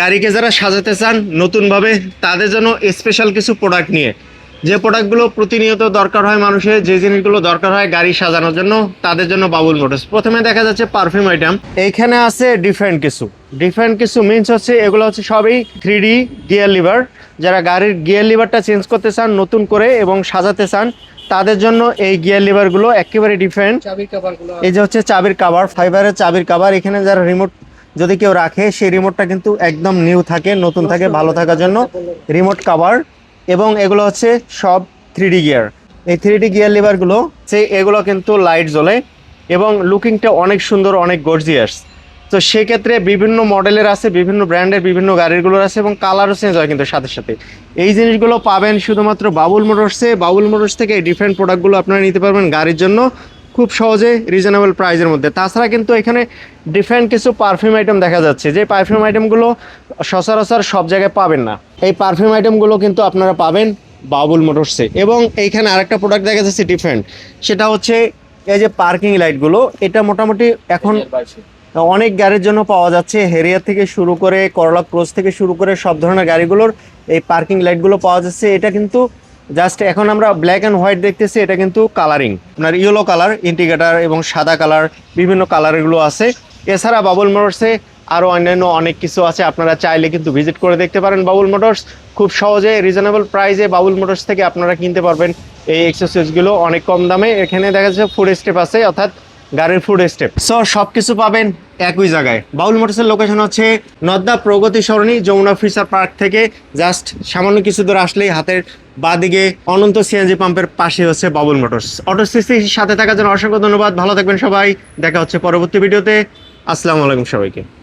গাড়িকে যারা সাজাতে চান নতুনভাবে তাদের জন্য স্পেশাল কিছু প্রোডাক্ট নিয়ে। যে প্রোডাক্টগুলো প্রতিনিয়ত দরকার হয় মানুষের যে জিনিসগুলো দরকার হয় গাড়ি সাজানোর জন্য তাদের জন্য বাবুল মোটরস প্রথমে দেখা যাচ্ছে পারফিউম আইটেম এইখানে আছে ডিফারেন্ট কিছু। ডিফারেন্ট কিছু মিনস হচ্ছে এগুলো হচ্ছে সবই থ্রি ডি গিয়ার লিভার যারা গাড়ির গিয়ার লিভারটা চেঞ্জ করতে চান নতুন করে এবং সাজাতে চান তাদের জন্য এই গিয়ার লিভারগুলো একেবারে ডিফারেন্ট এই যে হচ্ছে চাবির কাভার ফাইবারের চাবির কাভার এখানে যারা রিমোট যদি কেউ রাখে সেই রিমোটটা কিন্তু একদম নিউ থাকে নতুন থাকে ভালো থাকার জন্য রিমোট কাভার এবং এগুলো হচ্ছে সব থ্রি গিয়ার এই থ্রি গিয়ার লিভারগুলো সে এগুলো কিন্তু লাইট জ্বলে এবং লুকিংটা অনেক সুন্দর অনেক গর্জিয়াস তো সেক্ষেত্রে বিভিন্ন মডেলের আছে বিভিন্ন ব্র্যান্ডের বিভিন্ন গাড়িগুলোর আছে এবং কালারও চেঞ্জ হয় কিন্তু সাথে সাথে। এই জিনিসগুলো পাবেন শুধুমাত্র বাবুল মোটরসে। বাবুল মোটরস থেকে এই ডিফারেন্ট প্রোডাক্টগুলো আপনারা নিতে পারবেন গাড়ির জন্য। খুব সহজে রিজনেবল প্রাইসের মধ্যে। তাছাড়া কিন্তু এখানে ডিফারেন্ট কিছু পারফিউম আইটেম দেখা যাচ্ছে। যে পারফিউম আইটেমগুলো সচরাচর সব জায়গায় পাবেন না। এই পারফিউম আইটেমগুলো কিন্তু আপনারা পাবেন বাবুল মোটরসে। এবং এইখানে আরেকটা প্রোডাক্ট দেখা যাচ্ছে ডিফারেন্ট সেটা হচ্ছে এই যে পার্কিং লাইটগুলো এটা মোটামুটি এখন অনেক গাড়ির জন্য পাওয়া যাচ্ছে। হেরিয়ার থেকে শুরু করে করলা ক্রস থেকে শুরু করে সব ধরনের গাড়িগুলোর এই পার্কিং লাইটগুলো পাওয়া যাচ্ছে। এটা কিন্তু জাস্ট এখন আমরা ব্ল্যাক অ্যান্ড হোয়াইট দেখতেছি, এটা কিন্তু কালারিং আপনার ইয়েলো কালার ইন্ডিকেটার এবং সাদা কালার বিভিন্ন কালারগুলো আছে। এছাড়া বাবুল মোটরসে আরও অন্যান্য অনেক কিছু আছে, আপনারা চাইলে কিন্তু ভিজিট করে দেখতে পারেন বাবুল মোটরস খুব সহজে রিজনেবল প্রাইসে বাবুল মোটরস থেকে আপনারা কিনতে পারবেন। এই এক্সারসাইজগুলো অনেক কম দামে। এখানে দেখা যাচ্ছে ফুড স্টেপ আছে, অর্থাৎ গাড়ির ফুড স্টেপ সো সব কিছু পাবেন একই জায়গায়। বাউল মোটরসের লোকেশন হচ্ছে নদ্দা প্রগতি সরণি, যমুনা ফিচার পার্ক থেকে। জাস্ট সামান্য কিছু দূর আসলেই হাতের বাদিকে অনন্ত সিএনজি পাম্পের পাশে হচ্ছে বাবুল মোটরস। অটো সিসির সাথে থাকার জন্য অসংখ্য ধন্যবাদ। ভালো থাকবেন সবাই। দেখা হচ্ছে পরবর্তী ভিডিওতে। আসসালামু আলাইকুম সবাইকে।